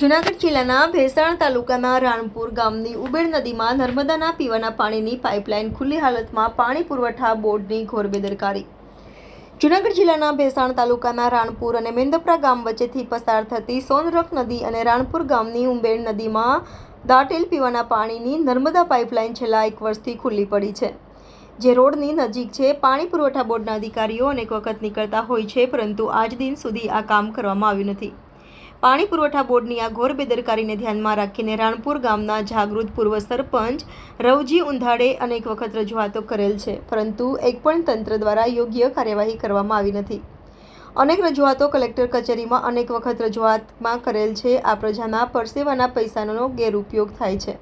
જૂનાગઢ જિલ્લાના ભેસાણ તાલુકાના રાણપુર ગામની ઉબેડ નદીમાં નર્મદાના પીવાના પાણીની પાઇપલાઇન ખુલ્લી હાલતમાં પાણી પુરવઠા બોર્ડની ઘોર બેદરકારી. જુનાગઢ જિલ્લાના ભેસાણ તાલુકાના રાણપુર અને મેંદપરા ગામ વચ્ચેથી પસાર થતી સોનરખ નદી અને રાણપુર ગામની ઉંબેડ નદીમાં દાટેલ પીવાના પાણીની નર્મદા પાઇપલાઇન છેલ્લા એક વર્ષથી ખુલ્લી પડી છે. જે રોડની નજીક છે, પાણી પુરવઠા બોર્ડના અધિકારીઓ અનેક વખત નીકળતા હોય છે, પરંતુ આજ દિન સુધી આ કામ કરવામાં આવ્યું નથી. પાણી પુરવઠા બોર્ડની આ ઘોર બેદરકારીને ધ્યાનમાં રાખીને રાણપુર ગામના જાગૃત પૂર્વ સરપંચ રવજી ઉંધાડે અનેક વખત રજૂઆતો કરેલ છે, પરંતુ એક પણ તંત્ર દ્વારા યોગ્ય કાર્યવાહી કરવામાં આવી નથી. અનેક રજૂઆતો કલેક્ટર કચેરીમાં અનેક વખત રજૂઆતમાં કરેલ છે, આ પ્રજાના પરસેવાના પૈસાનો ગેરઉપયોગ થાય છે.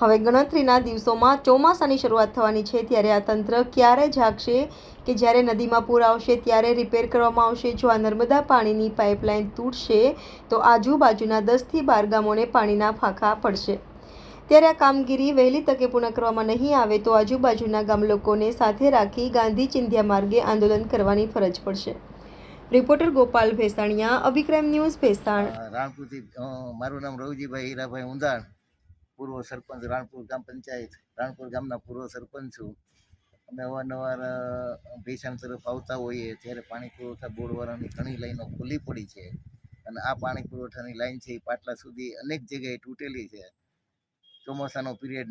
હવે ગણતરીના દિવસોમાં ચોમાસાની શરૂઆત થવાની છે ત્યારે આ તંત્ર ક્યારે જાગશે કે જ્યારે નદીમાં પૂર આવશે ત્યારે રિપેર કરવામાં આવશે? જો આ નર્મદા પાણીની પાઇપલાઇન તૂટશે, તો આજુબાજુના દસથી બાર ગામોને પાણીના ફાંકા પડશે. ત્યારે આ કામગીરી વહેલી તકે પૂર્ણ કરવામાં નહીં આવે તો આજુબાજુના ગામ લોકોને સાથે રાખી ગાંધી ચિંધ્યા માર્ગે આંદોલન કરવાની ફરજ પડશે. Reporter Gopal Bhesaniya, Abhikram news Bhesan. રાણપુરથી મારું નામ રવજીભાઈ હીરાભાઈ ઉંધાણ. પૂર્વ સરપંચ રાણપુર ગ્રામ પંચાયત, રાણપુર ગામના પૂર્વ સરપંચ છું. અમે અવારનવાર ભેસાણ તરફ આવતા હોઈએ ત્યારે પાણી પુરવઠા બોર્ડવાળાની ઘણી લાઈનો ખુલ્લી પડી છે અને આ પાણી પુરવઠાની લાઈન છે એ પાટલા સુધી અનેક જગ્યાએ તૂટેલી છે. ચોમાસાનો પીરિયડ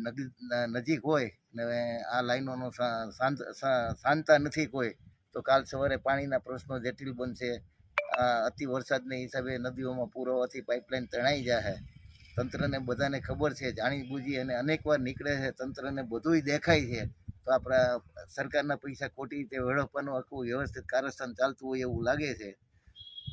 નજીક હોય ને આ લાઈનોનો શાંતા નથી કોઈ, તો કાલ સવારે પાણીના પ્રશ્નો જટિલ બનશે. અતિ વરસાદને હિસાબે નદીઓમાં પૂર હોવાથી પાઇપલાઇન તણાઈ જાય તંત્રને બધાને ખબર છે, જાણી બૂજી અને અનેકવાર નીકળે છે, તંત્રને બધુંય દેખાય છે, તો આપણા સરકારના પૈસા ખોટી રીતે વેડફવાનું આખું વ્યવસ્થિત કારસ્થાન ચાલતું હોય એવું લાગે છે.